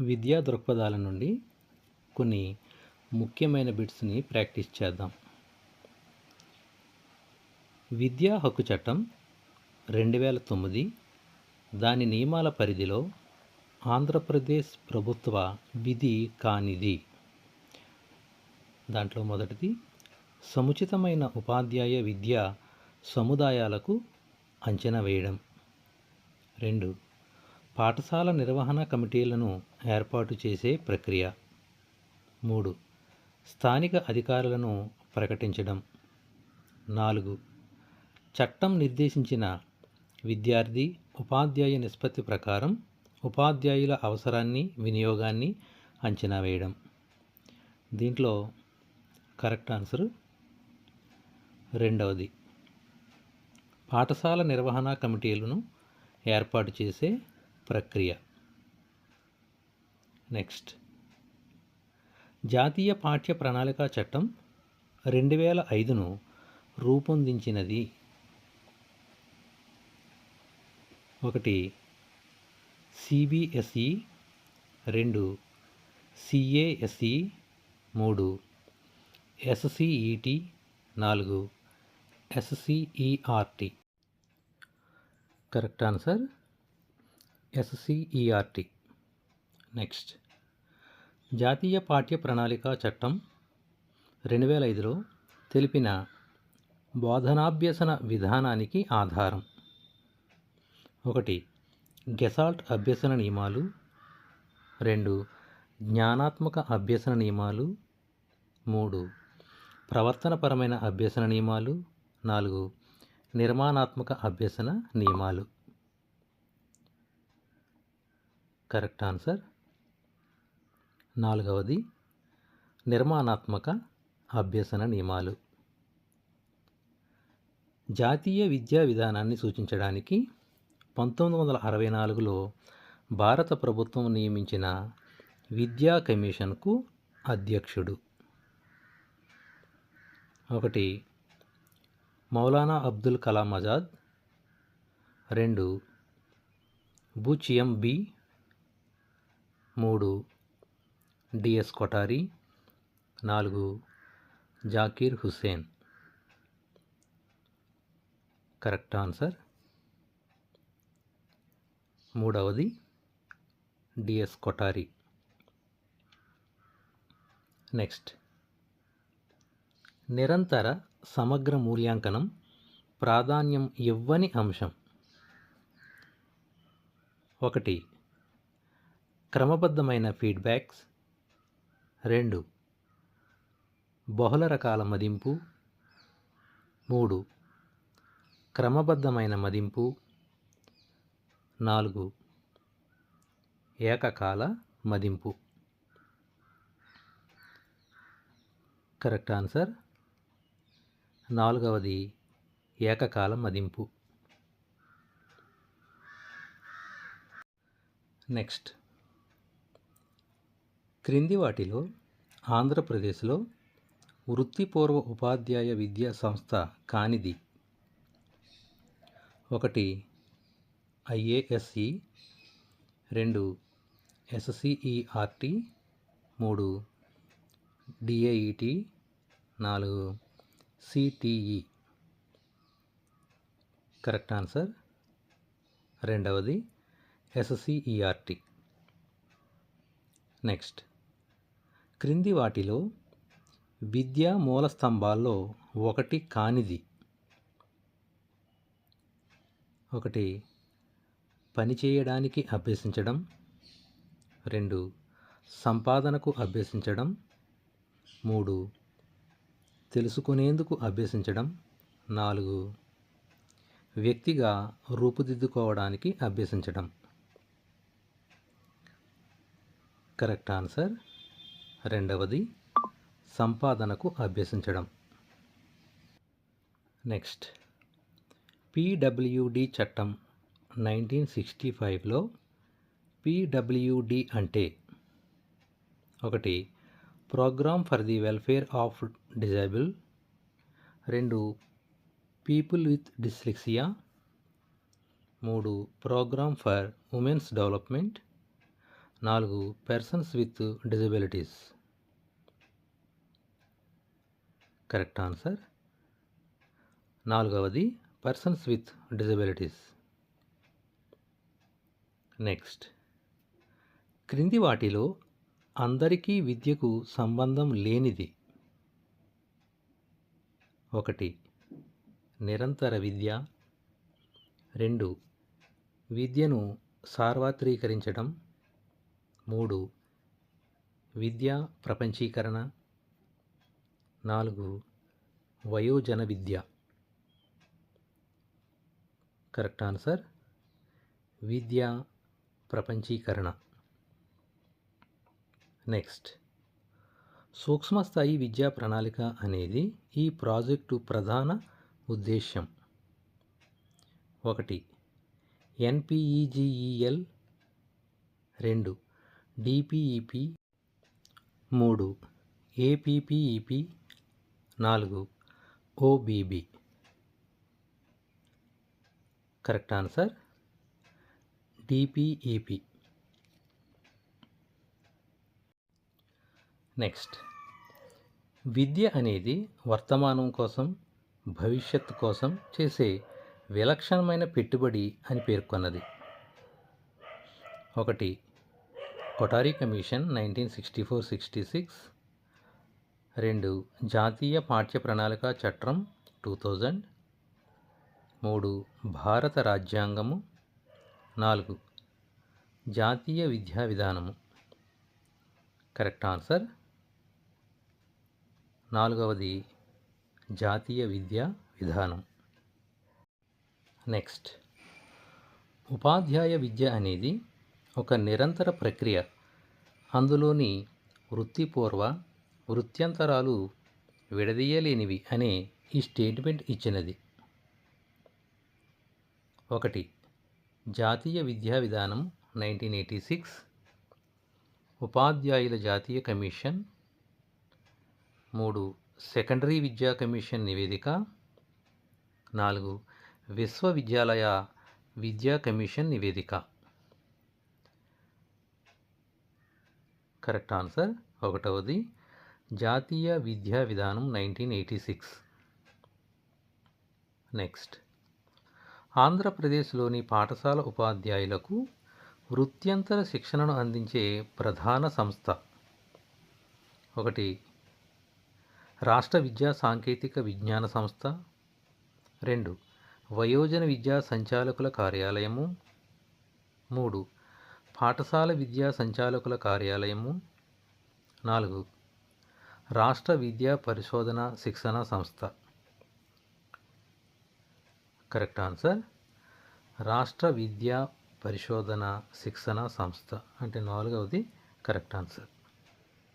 విద్యా దృక్పథాల నుండి కొన్ని ముఖ్యమైన బిట్స్ని ప్రాక్టీస్ చేద్దాం. విద్యా హక్కు చట్టం రెండు వేల తొమ్మిది దాని నియమాల పరిధిలో ఆంధ్రప్రదేశ్ ప్రభుత్వ విధి కానిది. దాంట్లో మొదటిది సముచితమైన ఉపాధ్యాయ విద్య సముదాయాలకు అంచనా వేయడం. రెండు పాఠశాల నిర్వహణ కమిటీలను ఏర్పాటు చేసే ప్రక్రియ. మూడు. స్థానిక అధికారులను ప్రకటించడం. నాలుగు. చట్టం నిర్దేశించిన విద్యార్థి ఉపాధ్యాయ నిష్పత్తి ప్రకారం ఉపాధ్యాయుల అవసరాన్ని వినియోగాన్ని అంచనా వేయడం. దీంట్లో కరెక్ట్ ఆన్సర్ రెండవది. పాఠశాల నిర్వహణ కమిటీలను ఏర్పాటు చేసే ప్రక్రియ. నెక్స్ట్. జాతీయ పాఠ్య ప్రణాళిక చట్టం రెండు వేల ఐదును రూపొందించినది. ఒకటి సిబిఎస్ఈ రెండు సిఏఎస్ఈ మూడు ఎస్సిఈటి నాలుగు SCERT correct answer? SCERT next. జాతీయ పాఠ్య ప్రణాళిక చట్టం రెండు వేల ఐదులో తెలిపిన బోధనాభ్యసన విధానానికి ఆధారం. ఒకటి గెసాల్ట్ అభ్యసన నియమాలు. రెండు జ్ఞానాత్మక అభ్యసన నియమాలు. మూడు ప్రవర్తనపరమైన అభ్యసన నియమాలు. నాలుగు నిర్మాణాత్మక అభ్యసన నియమాలు. కరెక్ట్ ఆన్సర్ నాలుగవది నిర్మాణాత్మక అభ్యసన నియమాలు. జాతీయ విద్యా విధానాన్ని సూచించడానికి పంతొమ్మిది వందల అరవై నాలుగులో భారత ప్రభుత్వం నియమించిన విద్యా కమిషన్కు అధ్యక్షుడు. ఒకటి మౌలానా అబ్దుల్ కలాం ఆజాద్. రెండు బుచియం బి మూడు డిఎస్ కొఠారి నాలుగు జాకీర్ హుస్సేన్. Correct answer? మూడవది డిఎస్ కొటారి నెక్స్ట్. నిరంతర సమగ్ర మూల్యాంకనం ప్రాధాన్యం ఇవ్వని అంశం. ఒకటి. క్రమబద్ధమైన ఫీడ్బ్యాక్స్ రెండు. బహుళ రకాల మదింపు. మూడు. క్రమబద్ధమైన మదింపు. నాలుగు. ఏకకాల మదింపు. Correct answer? నాలుగవది ఏకకాల మదింపు. నెక్స్ట్. క్రింది వాటిలో ఆంధ్రప్రదేశ్లో వృత్తిపూర్వ ఉపాధ్యాయ విద్యా సంస్థ కానిది. ఒకటి ఐఏఎస్సి రెండు ఎస్సిఈఆర్టి మూడు డిఐఈటి నాలుగు సిటిఈ. Correct answer? రెండవది ఎస్సిఈఆర్టి. నెక్స్ట్. క్రింది వాటిలో విద్యా మూల స్తంభాల్లో ఒకటి కానిది. ఒకటి పని చేయడానికి అభ్యసించడం. రెండు సంపాదనకు అభ్యసించడం. మూడు తెలుసుకునేందుకు అభ్యసించడం. నాలుగు వ్యక్తిగా రూపుదిద్దుకోవడానికి అభ్యసించడం. కరెక్ట్ ఆన్సర్ రెండవది సంపాదనకు అభ్యసించడం. నెక్స్ట్ పీడబ్ల్యూడి చట్టం నైన్టీన్ సిక్స్టీ ఫైవ్లో పీడబ్ల్యూడి అంటే ఒకటి program for the welfare of disabled. రెండు పీపుల్ విత్ డిస్లెక్సియా. మూడు ప్రోగ్రామ్ ఫర్ ఉమెన్స్ డెవలప్మెంట్. నాలుగు persons with disabilities. Correct answer. నాలుగవది పర్సన్స్ విత్ డిజబిలిటీస్ నెక్స్ట్ క్రింది వాటిలో అందరికీ విద్యకు సంబంధం లేనిది. ఒకటి నిరంతర విద్య. రెండు విద్యను సార్వత్రీకరించడం. మూడు విద్య ప్రపంచీకరణ. నాలుగు వయోజన విద్య. Correct answer? విద్య ప్రపంచీకరణ. నెక్స్ట్. సూక్ష్మస్థాయి విద్యా ప్రణాళిక అనేది ఈ ప్రాజెక్టు ప్రధాన ఉద్దేశ్యం. ఒకటి ఎన్పిఈజిఈఎల్ రెండు డిపిఈపి మూడు ఏపీపీఈపి నాలుగు. OBB. Correct answer? DPEP next. విద్య అనేది వర్తమానం కోసం భవిష్యత్తు కోసం చేసే విలక్షణమైన పెట్టుబడి అని పేర్కొన్నది. ఒకటి. Kothari commission nineteen sixty four sixty six రెండు జాతీయ పాఠ్య ప్రణాళిక చట్టం టూ థౌజండ్. మూడు భారత రాజ్యాంగము. నాలుగు జాతీయ విద్యా విధానము. Correct answer? నాలుగవది జాతీయ విద్యా విధానం. నెక్స్ట్. ఉపాధ్యాయ విద్య అనేది ఒక నిరంతర ప్రక్రియ. అందులోని వృత్తిపూర్వ వృత్యంతరాలు విడదీయలేనివి అనే ఈ స్టేట్మెంట్ ఇచ్చినది. ఒకటి జాతీయ విద్యా విధానం నైన్టీన్ ఎయిటీ సిక్స్. ఉపాధ్యాయుల జాతీయ కమిషన్. మూడు సెకండరీ విద్యా కమిషన్ నివేదిక. నాలుగు విశ్వవిద్యాలయ విద్యా కమిషన్ నివేదిక. కరెక్ట్ ఆన్సర్ ఒకటవది జాతీయ విద్యా విధానం నైన్టీన్ ఎయిటీ సిక్స్ నెక్స్ట్ ఆంధ్రప్రదేశ్లోని పాఠశాల ఉపాధ్యాయులకు వృత్యంతర శిక్షణను అందించే ప్రధాన సంస్థ. ఒకటి. రాష్ట్ర విద్యా సాంకేతిక విజ్ఞాన సంస్థ. రెండు. వయోజన విద్యా సంచాలకుల కార్యాలయము. మూడు. పాఠశాల విద్యా సంచాలకుల కార్యాలయము. నాలుగు. రాష్ట్ర విద్యా పరిశోధన శిక్షణ సంస్థ. Correct answer? రాష్ట్ర విద్యా పరిశోధన శిక్షణ సంస్థ. అంటే నాలుగవది కరెక్ట్ ఆన్సర్.